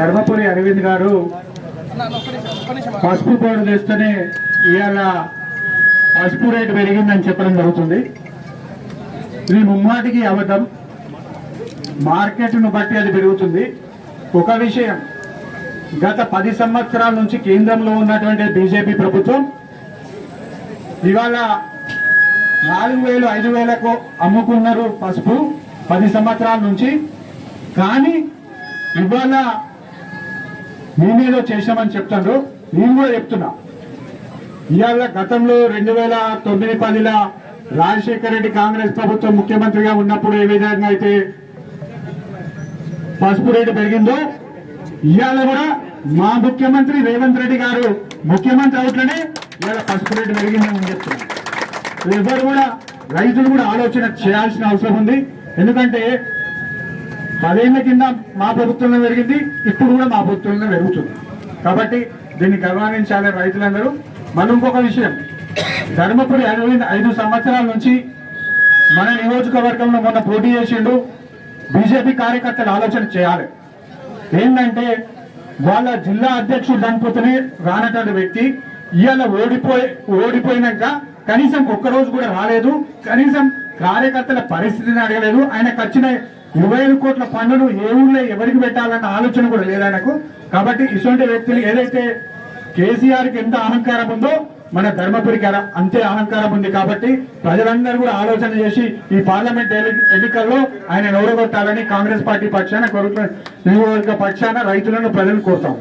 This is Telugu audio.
ధర్మపురి అరవింద్ గారు పసుపు బోర్డు తెస్తేనే ఇవాళ పసుపు రేటు పెరిగిందని చెప్పడం జరుగుతుంది. ఇది ముమ్మాటికి అబద్ధం. మార్కెట్ను బట్టి అది పెరుగుతుంది. ఒక విషయం గత పది సంవత్సరాల నుంచి కేంద్రంలో ఉన్నటువంటి బీజేపీ ప్రభుత్వం ఇవాళ నాలుగు వేలు ఐదు వేలకు అమ్ముకున్నారు పసుపు పది సంవత్సరాల నుంచి. కానీ ఇవాళ మేమేదో చేశామని చెప్తారు నేను కూడా చెప్తున్నా. ఇవాళ గతంలో రెండు వేల తొమ్మిది పదిలో రాజశేఖర రెడ్డి కాంగ్రెస్ ప్రభుత్వం ముఖ్యమంత్రిగా ఉన్నప్పుడు ఏ విధంగా అయితే పసుపు రేటు పెరిగిందో ఇవాళ కూడా మా ముఖ్యమంత్రి రేవంత్ రెడ్డి గారు ముఖ్యమంత్రి అవుట్లోనే ఇవాళ పసుపు రేటు పెరిగిందని నేను చెప్తున్నాను ఎవరు కూడా రైతులు కూడా ఆలోచన చేయాల్సిన అవసరం ఉంది. ఎందుకంటే పదేళ్ళ కింద మా ప్రభుత్వంలో పెరిగింది ఇప్పుడు కూడా మా ప్రభుత్వంలో జరుగుతుంది కాబట్టి దీన్ని గర్వానించాలి రైతులందరూ. మనం ఇంకొక విషయం ధర్మపురి అరవింద్ ఐదు సంవత్సరాల నుంచి మన నియోజకవర్గంలో మొన్న పోటీ చేసిండు బీజేపీ కార్యకర్తలు ఆలోచన చేయాలి. ఏంటంటే వాళ్ళ జిల్లా అధ్యక్షుడు దంపతిని రానటువంటి వ్యక్తి ఇవాళ ఓడిపోయి ఓడిపోయినాక కనీసం ఒక్క రోజు కూడా రాలేదు. కనీసం కార్యకర్తల పరిస్థితిని అడగలేదు. ఆయనకు వచ్చిన ఇరవై ఐదు కోట్ల పన్నులు ఏ ఊళ్ళో ఎవరికి పెట్టాలన్న ఆలోచన కూడా లేదు ఆయనకు కాబట్టి ఇటువంటి వ్యక్తులు ఏదైతే కేసీఆర్కి ఎంత అహంకారం ఉందో మన ధర్మపురికి అంతే అహంకారం ఉంది కాబట్టి ప్రజలందరూ కూడా ఆలోచన చేసి ఈ పార్లమెంట్ ఎన్నికల్లో ఆయన ఓడగొట్టాలని కాంగ్రెస్ పార్టీ పక్షాన కోరుతున్న నియోజకవర్గ పక్షాన రైతులను ప్రజలు కోరుతాము.